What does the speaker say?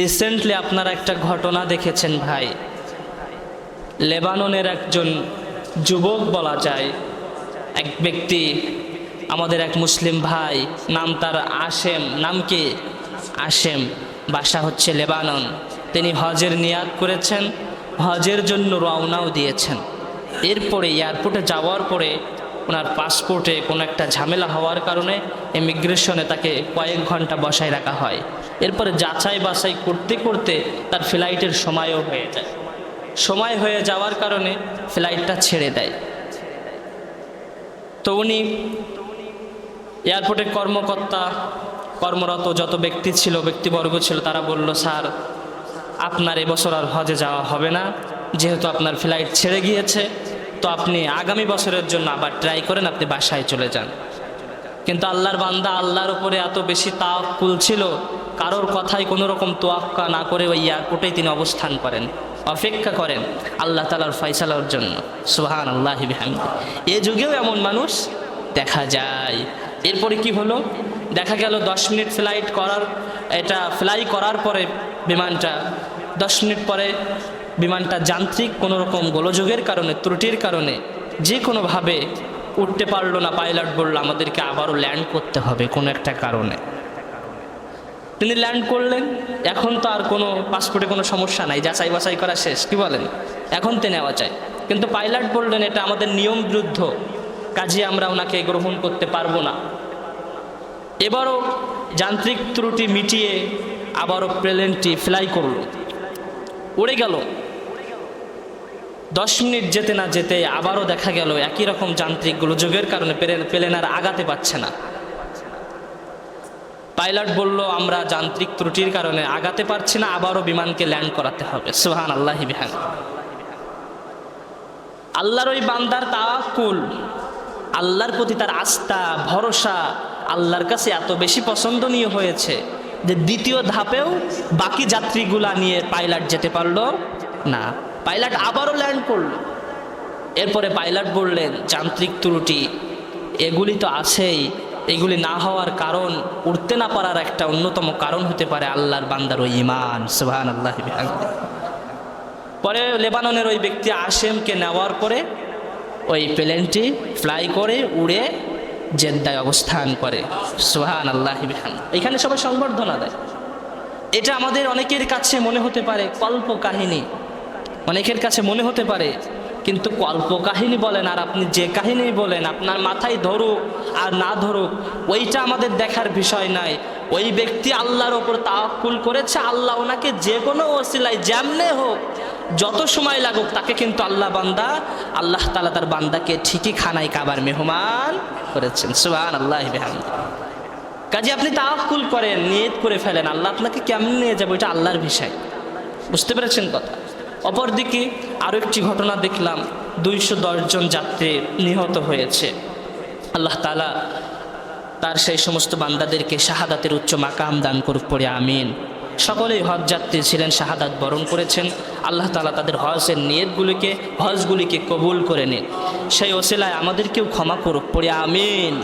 Recently আপনারা একটা ঘটনা দেখেছেন ভাই। লেবাননের একজন যুবক বলা যায়, এক ব্যক্তি, আমাদের এক মুসলিম ভাই, নাম তার আশেম, নাম কি? আশেম, বাসা হচ্ছে লেবানন। তিনি হজের নিয়াদ করেছেন, হজের জন্য রওনাও দিয়েছেন। এরপরে এয়ারপোর্টে যাওয়ার পরে ওনার পাসপোর্টে কোনো একটা ঝামেলা হওয়ার কারণে ইমিগ্রেশনে তাকে কয়েক ঘণ্টা বসায় রাখা হয়। এরপরে যাচাই বাছাই করতে করতে তার ফ্লাইটের সময়ও হয়ে যায়। সময় হয়ে যাওয়ার কারণে ফ্লাইটটা ছেড়ে দেয়। তো উনি এয়ারপোর্টের কর্মকর্তা, কর্মরত যত ব্যক্তি ছিল, ব্যক্তিবর্গ ছিল, তারা বলল, স্যার, আপনার এবছর আর হজে যাওয়া হবে না। যেহেতু আপনার ফ্লাইট ছেড়ে গিয়েছে তো আপনি আগামী বছরের জন্য আবার ট্রাই করেন, আপনি বাসায় চলে যান। কিন্তু আল্লাহর বান্দা আল্লাহর উপরে এত বেশি তাওয়াক্কুল ছিল, কারোর কথাই কোনো রকম তোয়াক্কা না করে ওই এয়ারপোর্টেই তিনি অবস্থান করেন, অপেক্ষা করেন আল্লাহ তালার ফয়সালার জন্য সুহান আল্লাহ এ যুগেও এমন মানুষ দেখা যায়। এরপরে কি হলো? দেখা গেল দশ মিনিট ফ্লাইট করার, এটা ফ্লাই করার পরে বিমানটা, দশ মিনিট পরে বিমানটা যান্ত্রিক কোনো রকম গোলযোগের কারণে, ত্রুটির কারণে যে কোনোভাবে উঠতে পারল না। পাইলট বলল, আমাদেরকে আবারও ল্যান্ড করতে হবে কোনো একটা কারণে। তিনি ল্যান্ড করলেন। এখন তো আর কোনো পাসপোর্টে কোনো সমস্যা নাই, যাচাই বাছাই করা শেষ, কি বলেন? এখন তো নেওয়া যায়। কিন্তু পাইলট বললেন, এটা আমাদের নিয়ম বিরুদ্ধ, কাজে আমরা ওনাকে গ্রহণ করতে পারব না। এবারও যান্ত্রিক ত্রুটি মিটিয়ে আবারও প্লেনটি ফ্লাই করল। উড়ে গেল। দশ মিনিট যেতে না যেতে আবারও দেখা গেল একই রকম যান্ত্রিক গোলযোগের কারণে প্লেন আর আগাতে পারছে না। পাইলট বলল, আমরা যান্ত্রিক ত্রুটির কারণে আগাতে পারছি না, আবারও বিমানকে ল্যান্ড করাতে হবে। সুহান আল্লাহ বিহান আল্লাহর ওই বান্দার তাওয়াক্কুল, আল্লাহর প্রতি তার আস্থা, ভরসা আল্লাহর কাছে এত বেশি পছন্দনীয় হয়েছে যে দ্বিতীয় ধাপেও বাকি যাত্রীগুলা নিয়ে পাইলট যেতে পারল না। পাইলট আবারও ল্যান্ড করল। এরপরে পাইলট বললেন, যান্ত্রিক ত্রুটি, এগুলি তো আছেই। এগুলি না হওয়ার কারণ উঠতে না পারার একটা অন্যতম কারণ হতে পারে আল্লাহর বান্দার ওই ইমান সুবাহান আল্লাহ পরে লেবাননের ওই ব্যক্তি আশেমকে নেওয়ার পরে ওই প্লেনটি ফ্লাই করে উড়ে জেদ্দায় অবস্থান করে। সোহান আল্লাহ এখানে সবাই সংবর্ধনা দেয়। এটা আমাদের অনেকের কাছে মনে হতে পারে কল্প কাহিনী। অনেকের কাছে মনে হতে পারে, কিন্তু কল্প কাহিনী বলেন আর আপনি যে কাহিনী বলেন, আপনার মাথায় ধরুক আর না ধরুক, ওইটা আমাদের দেখার বিষয় নাই ওই ব্যক্তি আল্লাহর ওপর তাওয়াক্কুল করেছে, আল্লাহ ওনাকে যে কোনো ওসিলায় যেমনে হোক, যত সময় লাগুক, তাকে কিন্তু আল্লাহ বান্দা, আল্লাহ তালা তার বান্দাকে ঠিকই খানায় কাবার মেহমান করেছেন। সুহান আল্লাহ কাজে আপনি তাওয়াক্কুল করেন, নিয়ত করে ফেলেন, আল্লাহ আপনাকে কেমন নিয়ে যাবে, ওইটা আল্লাহর বিষয়। বুঝতে পেরেছেন কথা? অপরদিকে আরও একটি ঘটনা দেখলাম, দুইশো জন যাত্রী নিহত হয়েছে। আল্লাহ তালা তার সেই সমস্ত বান্দাদেরকে শাহাদাতের উচ্চ মাকাম দান করুক পড়ে, আমিন। সকলেই হজ যাত্রী ছিলেন, শাহাদাত বরণ করেছেন। আল্লাহ তালা তাদের হজের নিয়তগুলিকে, হজগুলিকে কবুল করে নিন। সেই ওসিলায় আমাদেরকেও ক্ষমা করুক পড়ে, আমিন।